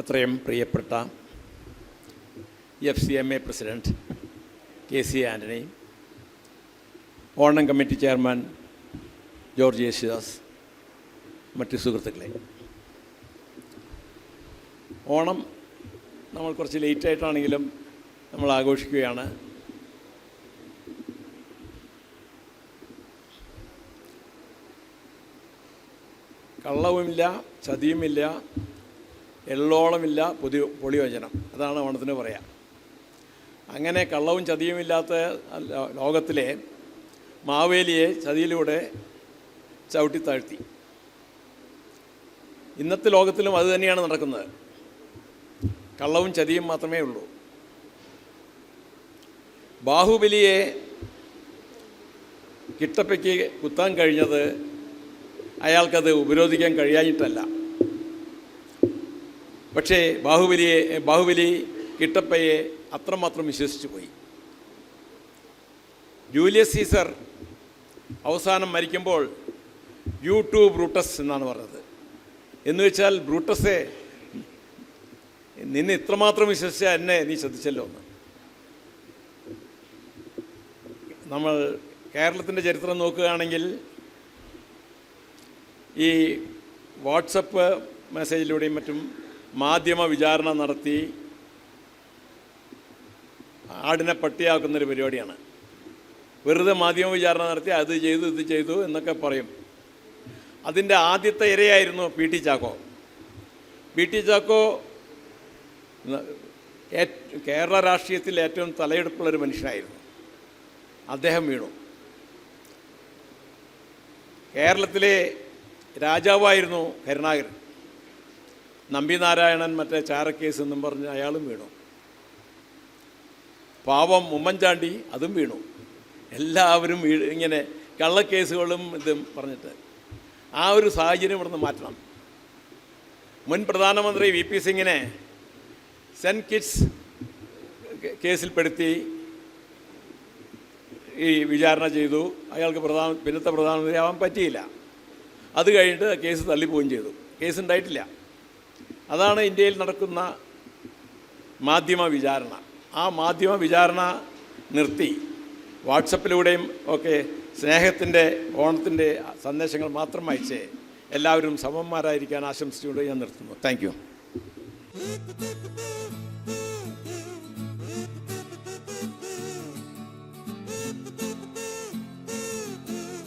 എത്രയും പ്രിയപ്പെട്ട F C M A president K C Antony Onam committee chairman George Yesudas മറ്റ് സുഹൃത്തുക്കളെ. ഓണം നമ്മൾ കുറച്ച് ലേറ്റായിട്ടാണെങ്കിലും നമ്മൾ ആഘോഷിക്കുകയാണ്. കള്ളവുമില്ല ചതിയുമില്ല എള്ളോളമില്ല പൊതി പൊളിയോജനം. അതാണ് ഓണത്തിന് പറയാം. അങ്ങനെ കള്ളവും ചതിയുമില്ലാത്ത ലോകത്തിലെ മാവേലിയെ ചതിയിലൂടെ ചവിട്ടി താഴ്ത്തി. ഇന്നത്തെ ലോകത്തിലും അത് തന്നെയാണ് നടക്കുന്നത്. കള്ളവും ചതിയും മാത്രമേ ഉള്ളൂ. ബാഹുബലിയെ കിട്ടപ്പയ്ക്ക് കുത്താൻ കഴിഞ്ഞത് അയാൾക്കത് ഉപരോധിക്കാൻ കഴിയാഞ്ഞിട്ടല്ല. പക്ഷേ ബാഹുബലിയെ ബാഹുബലി കിട്ടപ്പയെ അത്രമാത്രം വിശ്വസിച്ചു പോയി. ജൂലിയസ് സീസർ അവസാനം മരിക്കുമ്പോൾ യു ടു ബ്രൂട്ടസ് എന്നാണ് പറഞ്ഞത്. എന്ന് വെച്ചാൽ ബ്രൂട്ടസെ നിന്നെ ഇത്രമാത്രം വിശ്വസിച്ച എന്നെ നീ ശ്രദ്ധിച്ചല്ലോ എന്ന്. നമ്മൾ കേരളത്തിന്റെ ചരിത്രം നോക്കുകയാണെങ്കിൽ ഈ വാട്സപ്പ് മെസ്സേജിലൂടെയും മറ്റും മാധ്യമ വിചാരണ നടത്തി ആടിനെ പട്ടിയാക്കുന്നൊരു പരിപാടിയാണ്. വെറുതെ മാധ്യമ വിചാരണ നടത്തി അത് ചെയ്തു ഇത് ചെയ്തു എന്നൊക്കെ പറയും. അതിന്റെ ആദ്യത്തെ ഇരയായിരുന്നു P T Chacko. P T Chacko Kerala രാഷ്ട്രീയത്തിൽ ഏറ്റവും തലയെടുപ്പുള്ളൊരു മനുഷ്യനായിരുന്നു. അദ്ദേഹം വീണു. കേരളത്തിലെ രാജാവായിരുന്നു കരുണാകരൻ. നമ്പി നാരായണൻ മറ്റേ ചാരക്കേസ് എന്നും പറഞ്ഞ് അയാളും വീണു. പാവം ഉമ്മൻചാണ്ടി അതും വീണു. എല്ലാവരും ഇങ്ങനെ കള്ളക്കേസുകളും ഇതും പറഞ്ഞിട്ട് ആ ഒരു സാഹചര്യം ഇവിടുന്ന് മാറ്റണം. മുൻ പ്രധാനമന്ത്രി വി പി സിംഗിനെ സെന്റ് കിറ്റ്സ് കേസിൽപ്പെടുത്തി ഈ വിചാരണ ചെയ്തു. അയാൾക്ക് പ്രധാന പിന്നത്തെ പ്രധാനമന്ത്രി ആവാൻ പറ്റിയില്ല. അത് കഴിഞ്ഞിട്ട് കേസ് തള്ളിപ്പോവുകയും ചെയ്തു. കേസ് ഉണ്ടായിട്ടില്ല. അതാണ് ഇന്ത്യയിൽ നടക്കുന്ന മാധ്യമ വിചാരണ. ആ മാധ്യമ വിചാരണ നിർത്തി. വാട്സപ്പിലൂടെയും ഒക്കെ സ്നേഹത്തിന്റെ ഓണത്തിന്റെ സന്ദേശങ്ങൾ മാത്രം അയച്ച് എല്ലാവരും സമന്മാരായിരിക്കാൻ ആശംസിച്ചുകൊണ്ട് ഞാൻ നിർത്തുന്നു. താങ്ക്